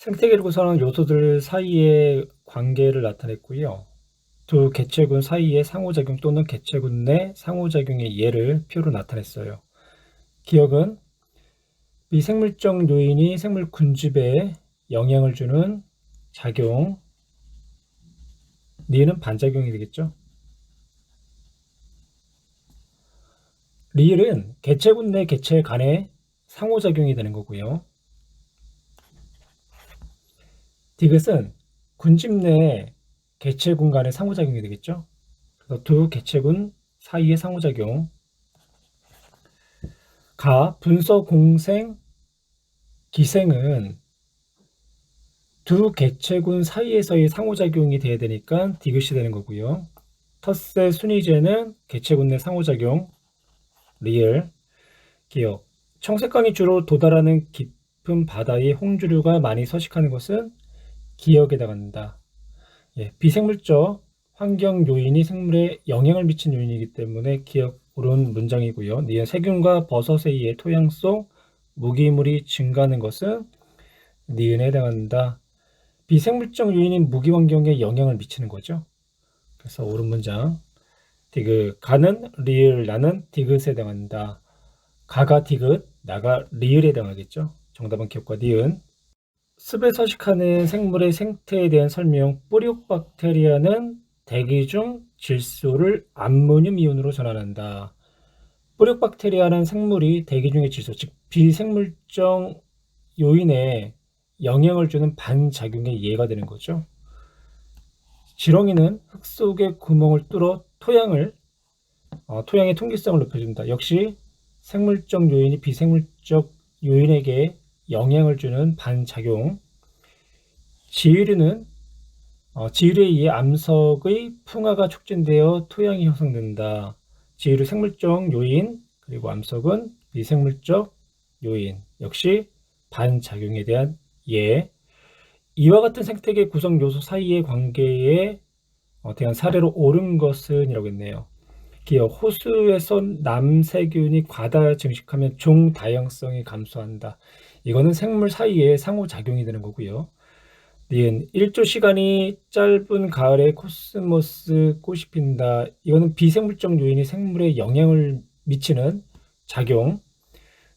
생태계를 구성하는 요소들 사이의 관계를 나타냈고요. 두 개체군 사이의 상호작용 또는 개체군 내 상호작용의 예를 표로 나타냈어요. 기억은 미생물적 요인이 생물 군집에 영향을 주는 작용, 니은 반작용이 되겠죠. 리을은 개체군 내 개체 간의 상호작용이 되는 거고요. 디귿은 군집 내 개체군 간의 상호작용이 되겠죠. 그래서 두 개체군 사이의 상호작용. 가, 분서, 공생, 기생은 두 개체군 사이에서의 상호작용이 돼야 되니까 디귿이 되는 거고요. 텃세, 순이제는 개체군 내 상호작용, 리을, 기억. 청색강이 주로 도달하는 깊은 바다에 홍주류가 많이 서식하는 것은 기억에 해당한다. 예, 비생물적 환경 요인이 생물에 영향을 미친 요인이기 때문에 기억 옳은 문장이고요. 니은 세균과 버섯에 의해 토양 속 무기물이 증가하는 것은 니은에 해당한다. 비생물적 요인인 무기 환경에 영향을 미치는 거죠. 그래서 옳은 문장. 디귿 가는 리을 나는 디귿에 해당한다. 가가 디귿 나가 리을에 해당하겠죠. 정답은 기억과 니은. 습에 서식하는 생물의 생태에 대한 설명 뿌리옥박테리아는 대기 중 질소를 암모늄 이온으로 전환한다. 뿌리옥박테리아는 생물이 대기 중의 질소, 즉 비생물적 요인에 영향을 주는 반작용의 예가 되는 거죠. 지렁이는 흙 속의 구멍을 뚫어 토양을 어, 토양의 통기성을 높여준다. 역시 생물적 요인이 비생물적 요인에게 영향을 주는 반작용. 지유류는 어, 지유류에 의해 암석의 풍화가 촉진되어 토양이 형성된다. 지유류 생물적 요인 그리고 암석은 미생물적 요인 역시 반작용에 대한 예. 이와 같은 생태계 구성 요소 사이의 관계에 어, 대한 사례로 옳은 것은 이라고 했네요. 기어 호수에서 남세균이 과다 증식하면 종 다양성이 감소한다. 이거는 생물 사이에 상호작용이 되는 거고요. 니은 1조 시간이 짧은 가을에 코스모스 꽃이 핀다. 이거는 비생물적 요인이 생물에 영향을 미치는 작용.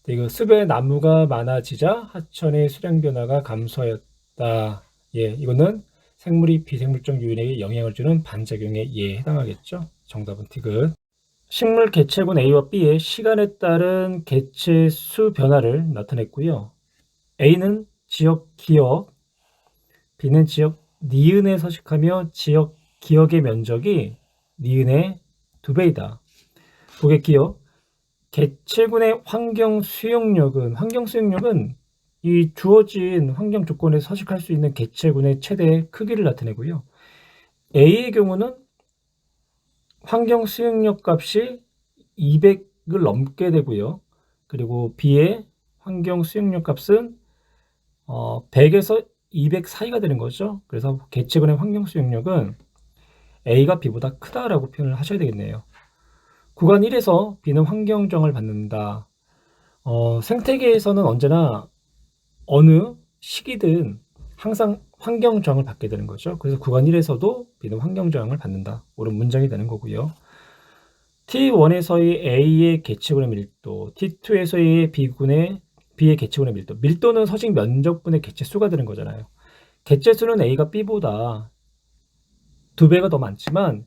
이거 습의 나무가 많아지자 하천의 수량 변화가 감소하였다. 예, 이거는 생물이 비생물적 요인에게 영향을 주는 반작용에 예 해당하겠죠. 정답은 티귿. 식물 개체군 A와 B의 시간에 따른 개체 수 변화를 나타냈고요. A는 지역 기억, B는 지역 니은에 서식하며 지역 기억의 면적이 니은의 두 배이다. 고객 기억, 개체군의 환경 수용력은 환경 수용력은 이 주어진 환경 조건에 서식할 수 있는 개체군의 최대 크기를 나타내고요. A의 경우는 환경 수용력 값이 200을 넘게 되고요. 그리고 B의 환경 수용력 값은 어, 100에서 200 사이가 되는 거죠. 그래서 개체군의 환경 수용력은 A가 B보다 크다라고 표현을 하셔야 되겠네요. 구간 1에서 B는 환경정을 받는다. 어, 생태계에서는 언제나 어느 시기든 항상 환경정을 받게 되는 거죠. 그래서 구간 1에서도 B는 환경정을 받는다. 옳은 문장이 되는 거고요. T1에서의 A의 개체군의 밀도, T2에서의 B군의 B의 개체군의 밀도. 밀도는 서식 면적분의 개체수가 되는 거잖아요. 개체수는 A가 B보다 두 배가 더 많지만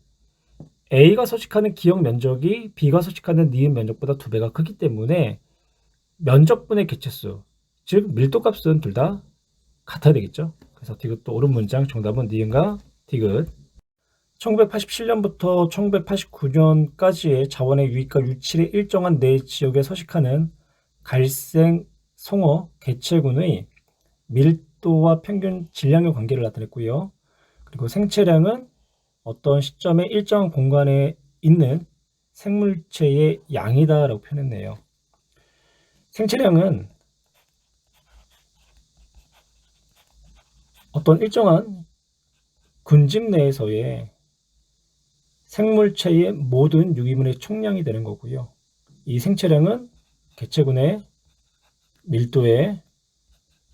A가 서식하는 기억 면적이 B가 서식하는 니은 면적보다 두 배가 크기 때문에 면적분의 개체수, 즉 밀도 값은 둘 다 같아야 되겠죠. 그래서 디귿도 옳은 문장 정답은 니은과 디귿. 1987년부터 1989년까지의 자원의 유익과 유출의 일정한 내 지역에 서식하는 갈생 송어 개체군의 밀도와 평균 질량의 관계를 나타냈고요. 그리고 생체량은 어떤 시점에 일정한 공간에 있는 생물체의 양이다라고 표현했네요. 생체량은 어떤 일정한 군집 내에서의 생물체의 모든 유기물의 총량이 되는 거고요. 이 생체량은 개체군의 밀도의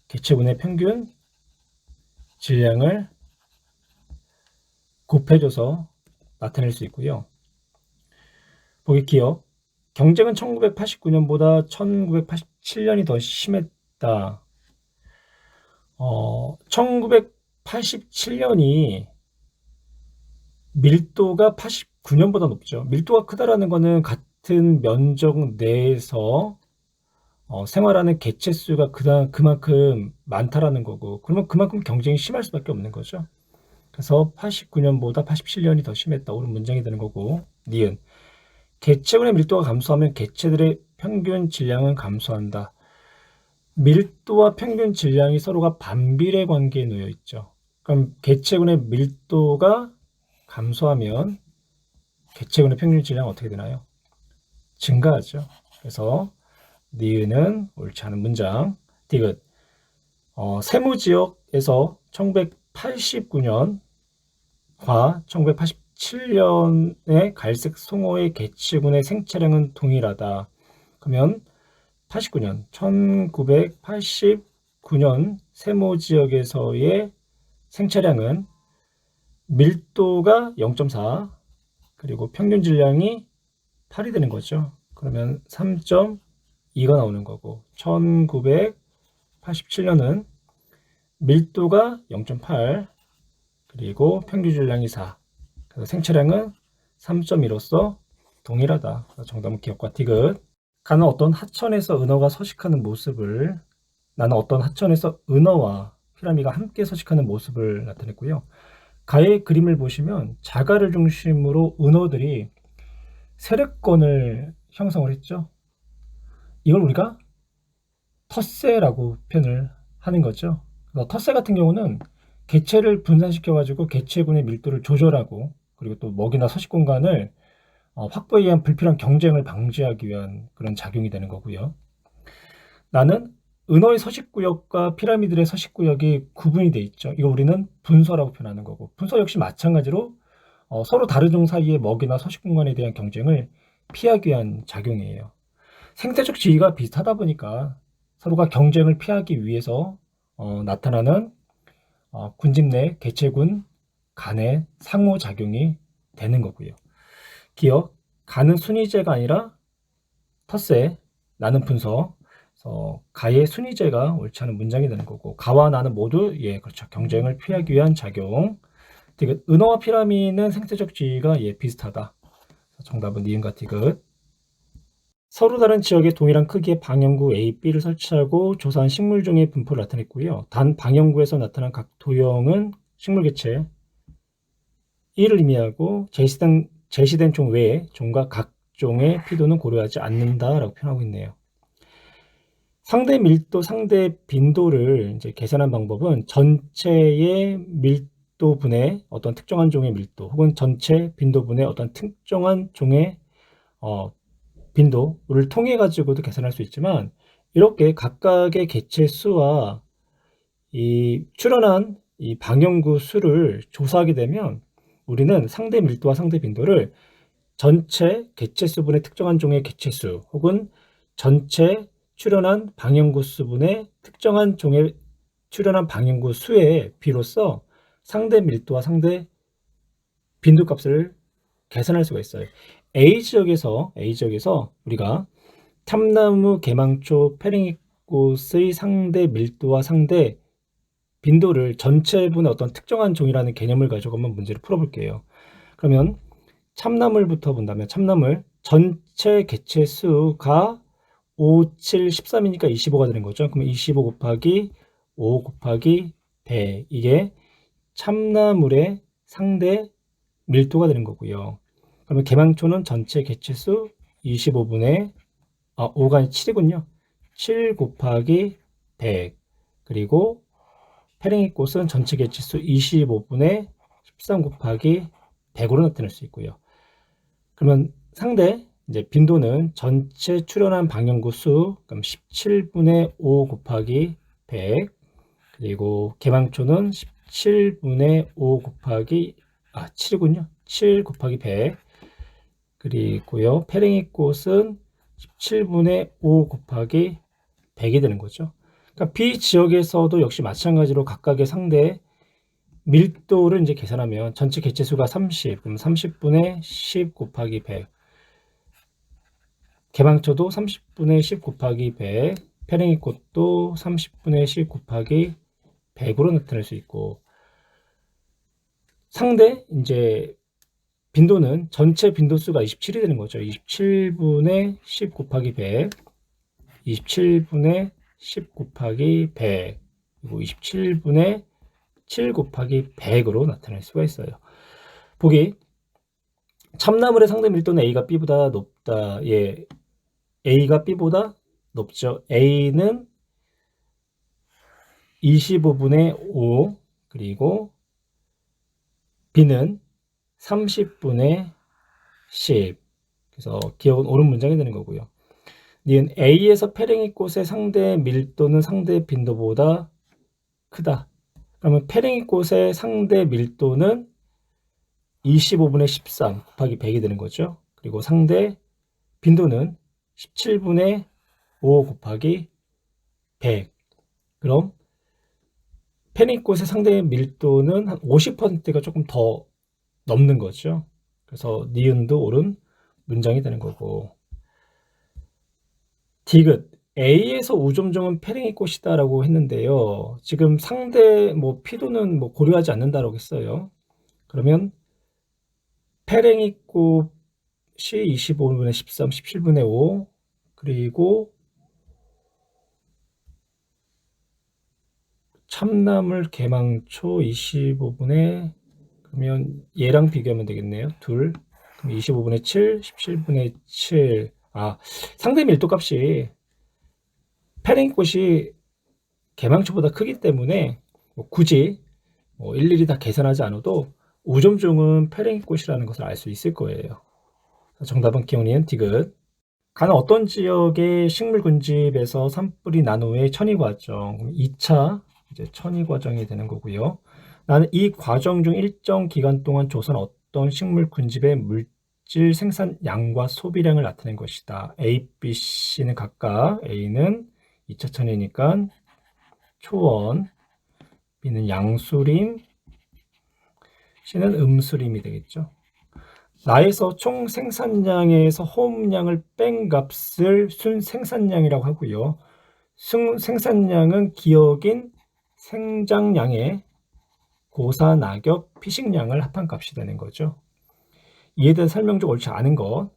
개체군의 평균 질량을 곱해줘서 나타낼 수 있고요. 보기 기억. 경쟁은 1989년보다 1987년이 더 심했다. 어, 1987년이 밀도가 89년보다 높죠. 밀도가 크다라는 거는 같은 면적 내에서 어, 생활하는 개체 수가 그다, 그만큼 많다라는 거고, 그러면 그만큼 경쟁이 심할 수밖에 없는 거죠. 그래서 89년보다 87년이 더 심했다. 옳은 문장이 되는 거고, 니은. 개체군의 밀도가 감소하면 개체들의 평균 질량은 감소한다. 밀도와 평균 질량이 서로가 반비례 관계에 놓여 있죠. 그럼 개체군의 밀도가 감소하면 개체군의 평균 질량은 어떻게 되나요? 증가하죠. 그래서 니은은 옳지 않은 문장. 디귿. 어, 세무 지역에서 1989년과 1987년의 갈색 송어의 개체군의 생체량은 동일하다. 그러면 89년, 1989년 세모 지역에서의 생체량은 밀도가 0.4 그리고 평균 질량이 8이 되는 거죠. 그러면 3.2가 나오는 거고 1987년은 밀도가 0.8 그리고 평균 질량이 4 그래서 생체량은 3.2로서 동일하다. 정답은 기억과 디귿. 가는 어떤 하천에서 은어가 서식하는 모습을 나는 어떤 하천에서 은어와 피라미가 함께 서식하는 모습을 나타냈고요. 가의 그림을 보시면 자가를 중심으로 은어들이 세력권을 형성을 했죠. 이걸 우리가 텃세라고 표현을 하는 거죠. 텃세 같은 경우는 개체를 분산시켜 가지고 개체군의 밀도를 조절하고 그리고 또 먹이나 서식 공간을 어, 확보에 의한 불필요한 경쟁을 방지하기 위한 그런 작용이 되는 거고요. 나는 은어의 서식구역과 피라미드의 서식구역이 구분이 돼 있죠. 이거 우리는 분서라고 표현하는 거고 분서 역시 마찬가지로 어, 서로 다른 종 사이의 먹이나 서식 공간에 대한 경쟁을 피하기 위한 작용이에요. 생태적 지위가 비슷하다 보니까 서로가 경쟁을 피하기 위해서 어, 나타나는 어, 군집 내 개체군 간의 상호작용이 되는 거고요. 기억, 가는 순위제가 아니라 텃세, 나는 분석, 그래서 가의 순위제가 옳지 않은 문장이 되는 거고 가와 나는 모두 예 그렇죠 경쟁을 피하기 위한 작용. 디귿 은어와 피라미는 생태적 지위가 예 비슷하다. 정답은 니은과 디귿. 서로 다른 지역에 동일한 크기의 방형구 A, B를 설치하고 조사한 식물 종의 분포를 나타냈고요. 단 방형구에서 나타난 각 도형은 식물 개체 1을 의미하고 제시된, 제시된 종 외에 종과 각 종의 피도는 고려하지 않는다라고 표현하고 있네요. 상대 밀도, 상대 빈도를 이제 계산한 방법은 전체의 밀도분의 어떤 특정한 종의 밀도 혹은 전체 빈도분의 어떤 특정한 종의 어, 빈도를 통해 가지고도 계산할 수 있지만 이렇게 각각의 개체 수와 이 출현한 이 방형구 수를 조사하게 되면 우리는 상대 밀도와 상대 빈도를 전체 개체 수분의 특정한 종의 개체 수 혹은 전체 출현한 방형구 수분의 특정한 종의 출현한 방형구 수의 비로써 상대 밀도와 상대 빈도 값을 계산할 수가 있어요. A 지역에서 A 지역에서 우리가 탐나무, 개망초, 페링이꽃의 상대 밀도와 상대 빈도를 전체분의 어떤 특정한 종이라는 개념을 가지고 한번 문제를 풀어볼게요. 그러면 참나물부터 본다면 참나물 전체 개체 수가 5, 7, 13이니까 25가 되는 거죠. 그러면 25 곱하기 5 곱하기 100 이게 참나물의 상대 밀도가 되는 거고요. 그러면 개망초는 전체 개체수 25분의 아, 5가 7이군요. 7 곱하기 100 그리고 페랭이 꽃은 전체 개체수 25분의 13 곱하기 100으로 나타낼 수 있고요. 그러면 상대 이제 빈도는 전체 출현한 방향구 수 그럼 17분의 5 곱하기 100 그리고 개망초는 17분의 5 곱하기 아 7이군요. 7 곱하기 100 그리고요. 페랭이 꽃은 17분의 5 곱하기 100이 되는 거죠. 그러니까 B 지역에서도 역시 마찬가지로 각각의 상대 밀도를 이제 계산하면 전체 개체수가 30, 그럼 30분의 10 곱하기 100. 개방초도 30분의 10 곱하기 100, 페랭이 꽃도 30분의 10 곱하기 100으로 나타낼 수 있고 상대 이제 빈도는 전체 빈도수가 27이 되는 거죠. 27분의 10 곱하기 100, 27분의 10 곱하기 100, 그리고 27분의 7 곱하기 100으로 나타낼 수가 있어요. 보기 참나물의 상대 밀도는 A가 B보다 높다. 예, A가 B보다 높죠. A는 25분의 5 그리고 B는 30분의 10 그래서 기억은 옳은 문장이 되는 거고요. 니은 A에서 페랭이 꽃의 상대 밀도는 상대 빈도보다 크다. 그러면 페랭이 꽃의 상대 밀도는 25분의 13 곱하기 100이 되는 거죠. 그리고 상대 빈도는 17분의 5 곱하기 100. 그럼 페닉꽃의 상대 밀도는 한 50%가 조금 더 넘는 거죠. 그래서 니은도 옳은 문장이 되는 거고. 디귿 A에서 우점종은 페랭이 꽃이다라고 했는데요. 지금 상대 뭐 피도는 뭐 고려하지 않는다라고 했어요. 그러면 페랭이 꽃이 25분의 13, 17분의 5 그리고 참나물 개망초 25분의 그러면 얘랑 비교하면 되겠네요. 둘. 그럼 25분의 7, 17분의 7. 아, 상대 밀도 값이 페랭꽃이 개망초보다 크기 때문에 뭐 굳이 뭐 일일이 다 계산하지 않아도 우점종은 페랭꽃이라는 것을 알 수 있을 거예요. 정답은 기온이은 디귿. 가는 어떤 지역의 식물 군집에서 난 후에 천이 과정, 2차 이제 천이 과정이 되는 거고요. 나는 이 과정 중 일정 기간 동안 조선 어떤 식물 군집의 물질 생산량과 소비량을 나타낸 것이다. A, B, C는 각각 A는 2차 천이니까 초원, B는 양수림, C는 음수림이 되겠죠. 나에서 총 생산량에서 호흡량을 뺀 값을 순 생산량이라고 하고요. 순 생산량은 기억인 생장량의 고사, 낙엽, 피식량을 합한 값이 되는 거죠. 이에 대한 설명 중 옳지 않은 것.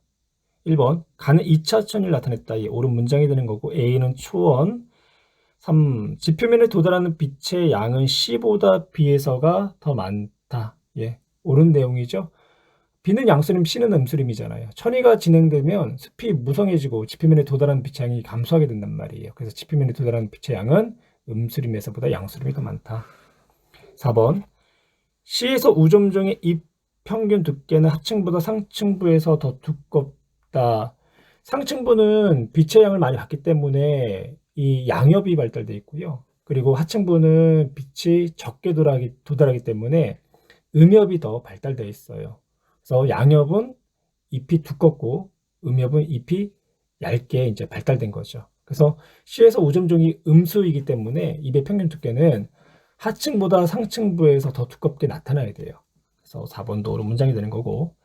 1번 가는 2차 천일 나타냈다. 예, 옳은 문장이 되는 거고 A는 초원. 3. 지표면에 도달하는 빛의 양은 C보다 B에서가 더 많다. 예, 옳은 내용이죠. B는 양수림, C는 음수림이잖아요. 천위가 진행되면 습이 무성해지고 지표면에 도달하는 빛의 양이 감소하게 된단 말이에요. 그래서 지표면에 도달하는 빛의 양은 음수림에서보다 양수림이 더 많다. 4번 C에서 우점종의 잎 평균 두께는 하층보다 상층부에서 더 두껍다. 상층부는 빛의 양을 많이 받기 때문에 이 양엽이 발달되어 있고요. 그리고 하층부는 빛이 적게 도달하기, 도달하기 때문에 음엽이 더 발달되어 있어요. 그래서 양엽은 잎이 두껍고 음엽은 잎이 얇게 이제 발달된 거죠. 그래서 C에서 우점종이 음수이기 때문에 잎의 평균 두께는 하층보다 상층부에서 더 두껍게 나타나야 돼요. 그래서 4번도 옳은 문장이 되는 거고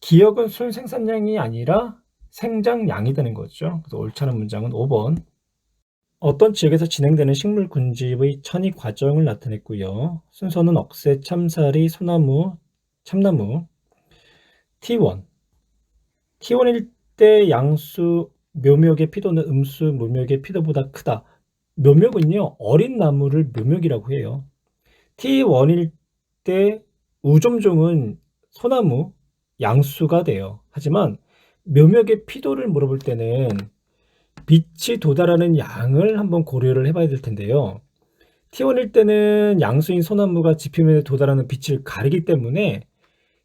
기억은 순 생산량이 아니라 생장량이 되는 거죠. 그래서 옳지 않은 문장은 5번 어떤 지역에서 진행되는 식물 군집의 천이 과정을 나타냈고요. 순서는 억새, 참사리, 소나무, 참나무 T1 T1일 때 양수 묘목의 피도는 음수 묘목의 피도보다 크다. 묘목은요 어린 나무를 묘목이라고 해요. T1일 때 우점종은 소나무 양수가 돼요. 하지만 묘목의 피도를 물어볼 때는 빛이 도달하는 양을 한번 고려를 해봐야 될 텐데요. T1일 때는 양수인 소나무가 지표면에 도달하는 빛을 가리기 때문에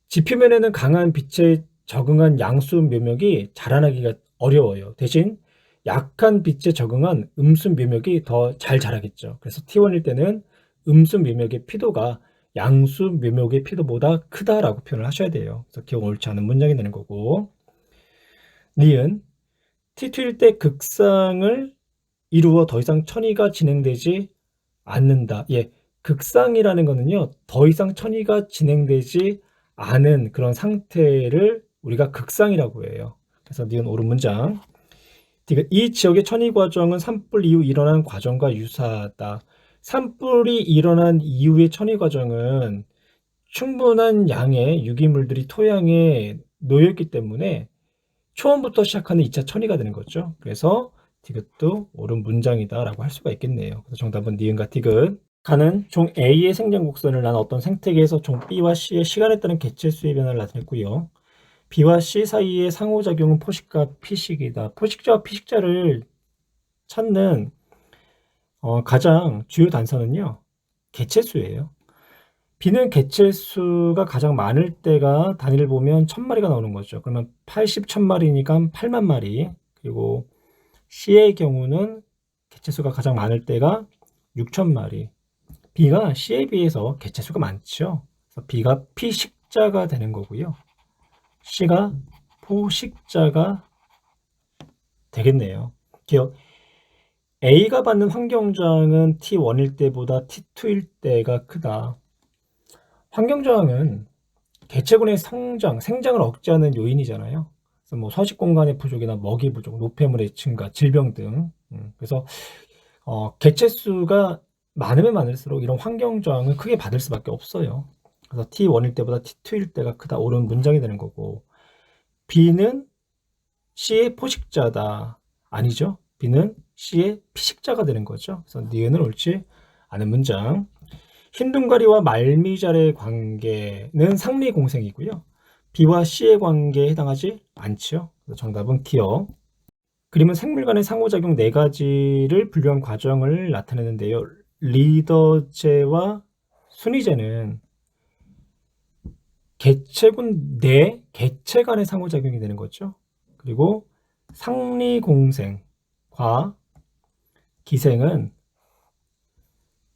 지표면에는 강한 빛에 적응한 양수 묘목이 자라나기가 어려워요. 대신 약한 빛에 적응한 음수 묘목이 더 잘 자라겠죠. 그래서 T1일 때는 음수 묘목의 피도가 양수 묘목의 피도보다 크다라고 표현을 하셔야 돼요. 그래서 기억 옳지 않은 문장이 되는 거고. 니은 T2일 때 극상을 이루어 더 이상 천의가 진행되지 않는다. 예, 극상이라는 거는요. 더 이상 천이가 진행되지 않은 그런 상태를 우리가 극상이라고 해요. 그래서 니은 옳은 문장. D가 이 지역의 천이 과정은 산불 이후 일어난 과정과 유사하다. 산불이 일어난 이후의 천이 과정은 충분한 양의 유기물들이 토양에 놓여있기 때문에 초원부터 시작하는 2차 천이가 되는 거죠. 그래서 디귿도 옳은 문장이다라고 할 수가 있겠네요. 그래서 정답은 니은과 디귿. 가는 종 A의 생장 곡선을 난 어떤 생태계에서 종 B와 C의 시간에 따른 개체 수의 변화를 나타냈고요. B와 C 사이의 상호작용은 포식과 피식이다. 포식자와 피식자를 찾는 어, 가장 주요 단서는요. 개체수예요. B는 개체수가 가장 많을 때가 단위를 보면 1000마리가 나오는 거죠. 그러면 80, 1000마리니까 8만 마리. 그리고 C의 경우는 개체수가 가장 많을 때가 6천 마리. B가 C에 비해서 개체수가 많죠. 그래서 B가 피식자가 되는 거고요. C가 포식자가 되겠네요. 기억. A가 받는 환경저항은 T1일 때보다 T2일 때가 크다. 환경저항은 개체군의 성장, 생장을 억제하는 요인이잖아요. 그래서 뭐 서식 공간의 부족이나 먹이 부족, 노폐물의 증가, 질병 등. 음, 그래서 어, 개체 수가 많으면 많을수록 이런 환경 저항을 크게 받을 수밖에 없어요. 그래서 T1일 때보다 T2일 때가 크다. 옳은 문장이 되는 거고. B는 C의 포식자다. 아니죠. B는 C의 피식자가 되는 거죠. 그래서 니은은 옳지 않은 문장. 흰둥가리와 말미잘의 관계는 상리 공생이고요. B와 C의 관계에 해당하지 않죠. 정답은 기억. 그림은 생물 간의 상호작용 네 가지를 분류한 과정을 나타내는데요. 리더제와 순위제는 개체군 내 개체 간의 상호작용이 되는 거죠. 그리고 상리공생과 기생은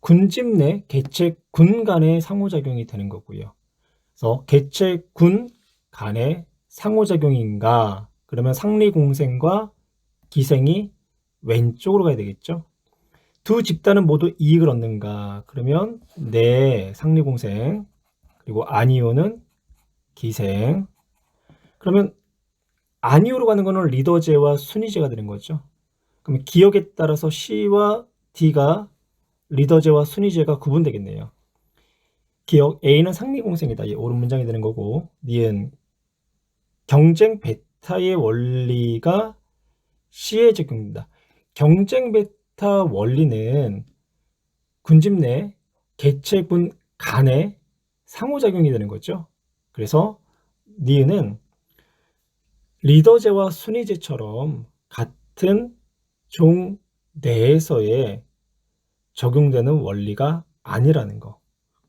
군집 내 개체군 간의 상호작용이 되는 거고요. 그래서 개체군 간의 상호작용인가? 그러면 상리공생과 기생이 왼쪽으로 가야 되겠죠. 두 집단은 모두 이익을 얻는가? 그러면 네, 상리공생. 그리고 아니오는 기생. 그러면 아니오로 가는 거는 리더제와 순위제가 되는 거죠. 그러면 기억에 따라서 C와 D가 리더제와 순위제가 구분되겠네요. 기억 A는 상리공생이다. 예, 옳은 문장이 되는 거고 니은 경쟁 베타의 원리가 C에 적용된다. 경쟁 베타 원리는 군집 내 개체군 간의 상호작용이 되는 거죠. 그래서 니은은 리더제와 순위제처럼 같은 종 내에서의 적용되는 원리가 아니라는 거.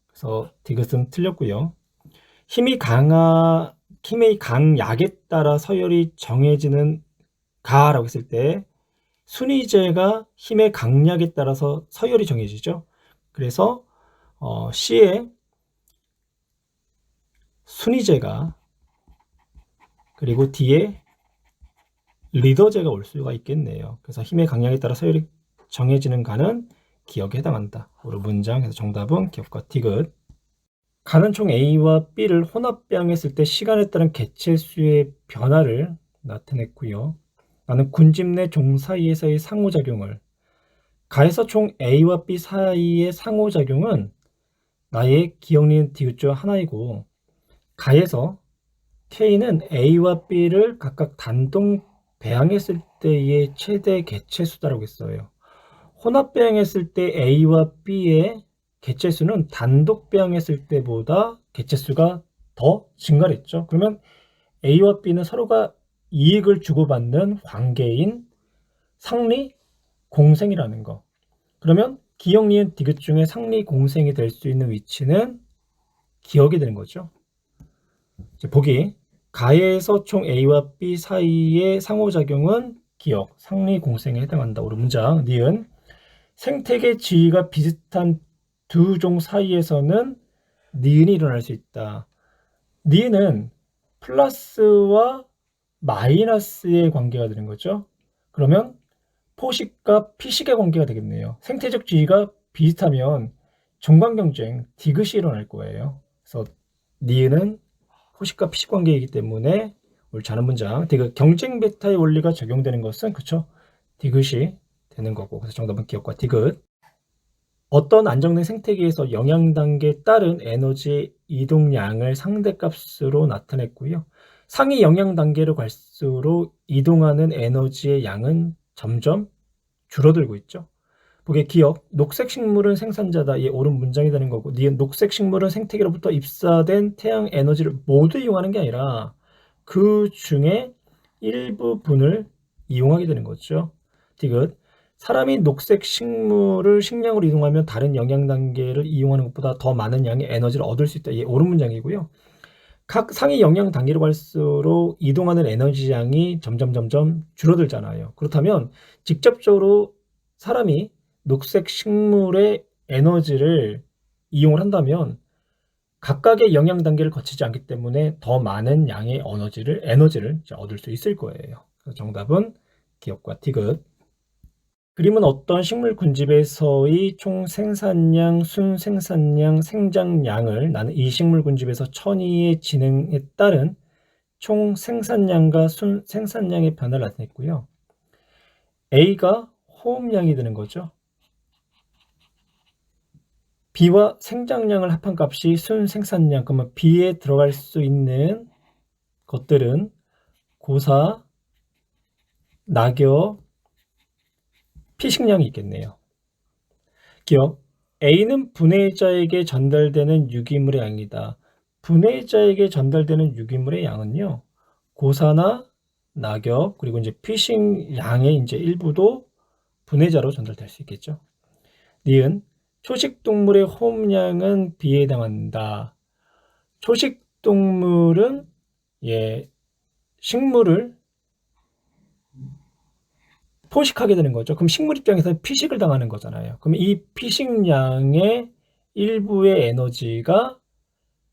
그래서 디귿은 틀렸고요. 힘이 강하 힘의 강약에 따라 서열이 정해지는 가라고 했을 때 순위제가 힘의 강약에 따라서 서열이 정해지죠. 그래서 어, C의 순위제가 그리고 D의 리더제가 올 수가 있겠네요. 그래서 힘의 강약에 따라 서열이 정해지는 가는 기억에 해당한다. 오로 문장에서 정답은 기억과 디귿. 가는 총 A와 B를 혼합배양했을 때 시간에 따른 개체수의 변화를 나타냈고요. 나는 군집 내 종 사이에서의 상호작용을 가에서 총 A와 B 사이의 상호작용은 나의 기억니은 디귿 하나이고 가에서 K는 A와 B를 각각 단독 배양했을 때의 최대 개체수다라고 했어요. 혼합 배양했을 때 A와 B의 개체수는 단독 배양했을 때보다 개체수가 더 증가했죠. 그러면 A와 B는 서로가 이익을 주고받는 관계인 상리 공생이라는 거. 그러면 기억, 니은, 디귿 중에 상리 공생이 될 수 있는 위치는 기억이 되는 거죠. 보기 가에서 총 A와 B 사이의 상호작용은 기억, 상리 공생에 해당한다. 오른 문장, 니은 생태계 지위가 비슷한 두 종 사이에서는 니은이 일어날 수 있다. 니은은 플러스와 마이너스의 관계가 되는 거죠. 그러면 포식과 피식의 관계가 되겠네요. 생태적 지위가 비슷하면 종관 경쟁 디귿이 일어날 거예요. 그래서 니은은 호식과 피식 관계이기 때문에 우리 자는 문장 디귿 경쟁 베타의 원리가 적용되는 것은 그쵸? 디귿이 되는 거고 그래서 정답은 기억과 디귿 어떤 안정된 생태계에서 영양 단계에 따른 에너지 이동량을 상대값으로 나타냈고요. 상위 영양 단계로 갈수록 이동하는 에너지의 양은 점점 줄어들고 있죠. 보게 기억, 녹색 식물은 생산자다. 이 옳은 문장이 되는 거고, 니은 녹색 식물은 생태계로부터 입사된 태양 에너지를 모두 이용하는 게 아니라 그 중에 일부분을 이용하게 되는 거죠. 디귿, 사람이 녹색 식물을 식량으로 이동하면 다른 영양 단계를 이용하는 것보다 더 많은 양의 에너지를 얻을 수 있다. 이 옳은 문장이고요. 각 상위 영양 단계로 갈수록 이동하는 에너지 양이 점점 점점 줄어들잖아요. 그렇다면 직접적으로 사람이 녹색 식물의 에너지를 이용을 한다면 각각의 영양 단계를 거치지 않기 때문에 더 많은 양의 에너지를 에너지를 얻을 수 있을 거예요. 정답은 기억과 디귿. 그림은 어떤 식물 군집에서의 총 생산량, 순 생산량, 생장량을 나는 이 식물 군집에서 천이의 진행에 따른 총 생산량과 순 생산량의 변화를 나타냈고요. A가 호흡량이 되는 거죠. B와 생장량을 합한 값이 순 생산량, 그러면 B에 들어갈 수 있는 것들은 고사, 낙엽, 피식량이 있겠네요. 기억, A는 분해자에게 전달되는 유기물의 양이다. 분해자에게 전달되는 유기물의 양은요, 고사나 낙엽, 그리고 이제 피식량의 이제 일부도 분해자로 전달될 수 있겠죠. 니은, 초식동물의 호흡량은 B에 해당한다. 초식동물은 예, 식물을 포식하게 되는 거죠. 그럼 식물 입장에서 피식을 당하는 거잖아요. 그럼 이 피식량의 일부의 에너지가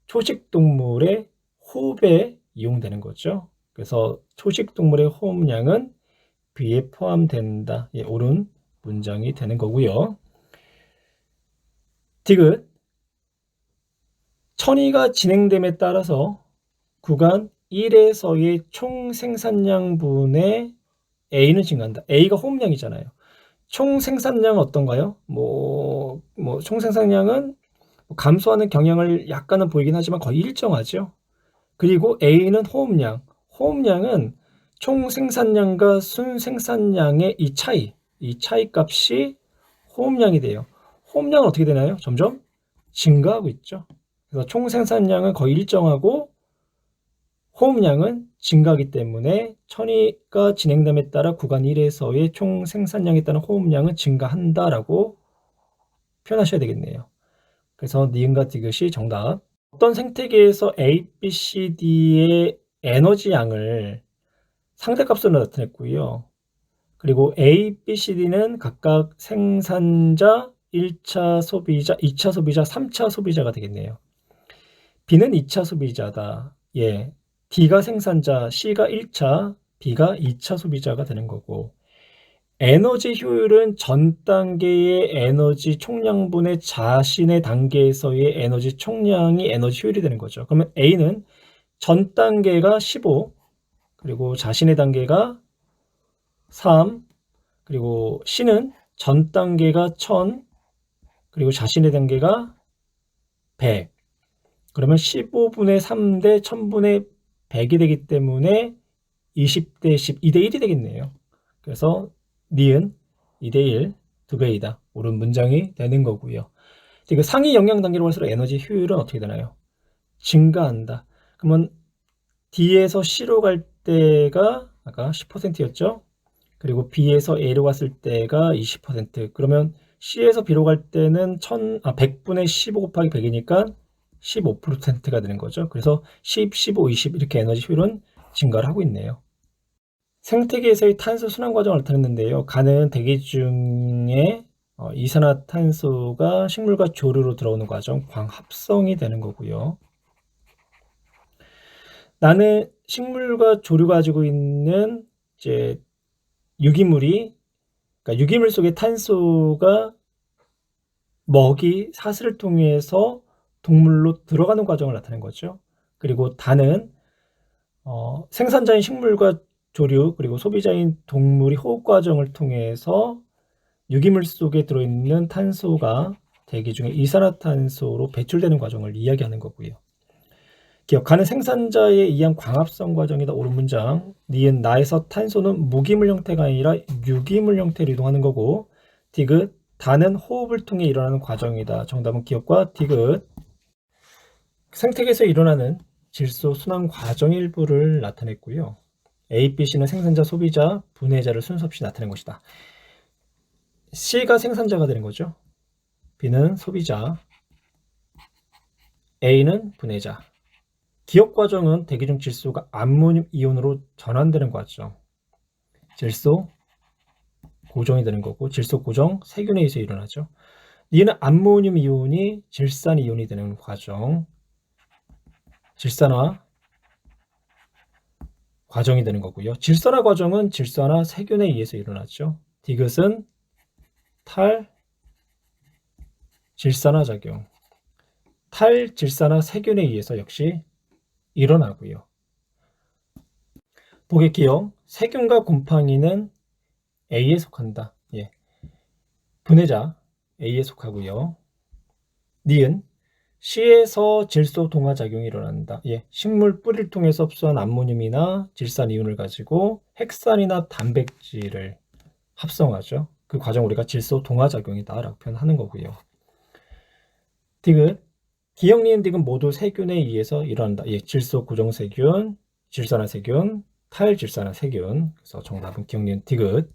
초식동물의 호흡에 이용되는 거죠. 그래서 초식동물의 호흡량은 B에 포함된다. 예, 옳은 문장이 되는 거고요. 디귿 천이가 진행됨에 따라서 구간 1에서의 총 생산량분의 A는 증가한다. A가 호흡량이잖아요. 총 생산량은 어떤가요? 뭐, 뭐, 총 생산량은 감소하는 경향을 약간은 보이긴 하지만 거의 일정하죠. 그리고 A는 호흡량. 호흡량은 총 생산량과 순 생산량의 이 차이, 이 차이 값이 호흡량이 돼요. 호흡량은 어떻게 되나요? 점점 증가하고 있죠. 그래서 총 생산량은 거의 일정하고 호흡량은 증가하기 때문에 천이가 진행됨에 따라 구간 1에서의 총 생산량에 따른 호흡량은 증가한다라고 표현하셔야 되겠네요. 그래서 니은과 디귿이 정답. 어떤 생태계에서 A, B, C, D의 에너지 양을 상대값으로 나타냈고요. 그리고 A, B, C, D는 각각 생산자, 1차 소비자, 2차 소비자, 3차 소비자가 되겠네요. B는 2차 소비자다. 예. D가 생산자, C가 1차, B가 2차 소비자가 되는 거고 에너지 효율은 전 단계의 에너지 총량분의 자신의 단계에서의 에너지 총량이 에너지 효율이 되는 거죠. 그러면 A는 전 단계가 15, 그리고 자신의 단계가 3, 그리고 C는 전 단계가 1000, 그리고 자신의 단계가 100. 그러면 15분의 3 대 1000분의 100이 되기 때문에 20대 10, 2대 1이 되겠네요. 그래서 니은 2대 1, 두 배이다. 옳은 문장이 되는 거고요. 그 상위 영양 단계로 갈수록 에너지 효율은 어떻게 되나요? 증가한다. 그러면 D에서 C로 갈 때가 아까 10%였죠? 그리고 B에서 A로 갔을 때가 20%. 그러면 C에서 B로 갈 때는 1000, 아, 100분의 15 곱하기 100이니까 15%가 되는 거죠. 그래서 10, 15, 20 이렇게 에너지 효율은 증가를 하고 있네요. 생태계에서의 탄소 순환 과정을 나타냈는데요. 가는 대기 중에 어, 이산화탄소가 식물과 조류로 들어오는 과정, 광합성이 되는 거고요. 나는 식물과 조류가 가지고 있는 이제 유기물이 그러니까 유기물 속에 탄소가 먹이 사슬을 통해서 동물로 들어가는 과정을 나타낸 거죠. 그리고 단은 어, 생산자인 식물과 조류 그리고 소비자인 동물이 호흡 과정을 통해서 유기물 속에 들어있는 탄소가 대기 중에 이산화탄소로 배출되는 과정을 이야기하는 거고요. 기억하는 생산자에 의한 광합성 과정이다. 옳은 문장. 니은 나에서 탄소는 무기물 형태가 아니라 유기물 형태로 이동하는 거고 디귿 단은 호흡을 통해 일어나는 과정이다. 정답은 기억과 디귿. 생태계에서 일어나는 질소 순환 과정 일부를 나타냈고요. A, B, C는 생산자, 소비자, 분해자를 순서 없이 나타낸 것이다. C가 생산자가 되는 거죠. B는 소비자, A는 분해자. 기억 과정은 대기 중 질소가 암모늄 이온으로 전환되는 과정. 질소 고정이 되는 거고 질소 고정 세균에 의해서 일어나죠. 얘는 암모늄 이온이 질산 이온이 되는 과정. 질산화 과정이 되는 거고요. 질산화 과정은 질산화 세균에 의해서 일어나죠. 디귿은 탈 질산화 작용. 탈 질산화 세균에 의해서 역시 일어나고요. 보기 기억 세균과 곰팡이는 A에 속한다. 예. 분해자 A에 속하고요. 니은 C에서 질소 동화 작용이 일어난다. 예. 식물 뿌리를 통해서 흡수한 암모늄이나 질산 이온을 가지고 핵산이나 단백질을 합성하죠. 그 과정 우리가 질소 동화 작용이다라고 표현하는 거고요. 디귿 니은 디귿 모두 세균에 의해서 일어난다. 예, 질소 고정 세균, 질산화 세균, 탈질산화 세균. 그래서 정답은 기억 니은 디귿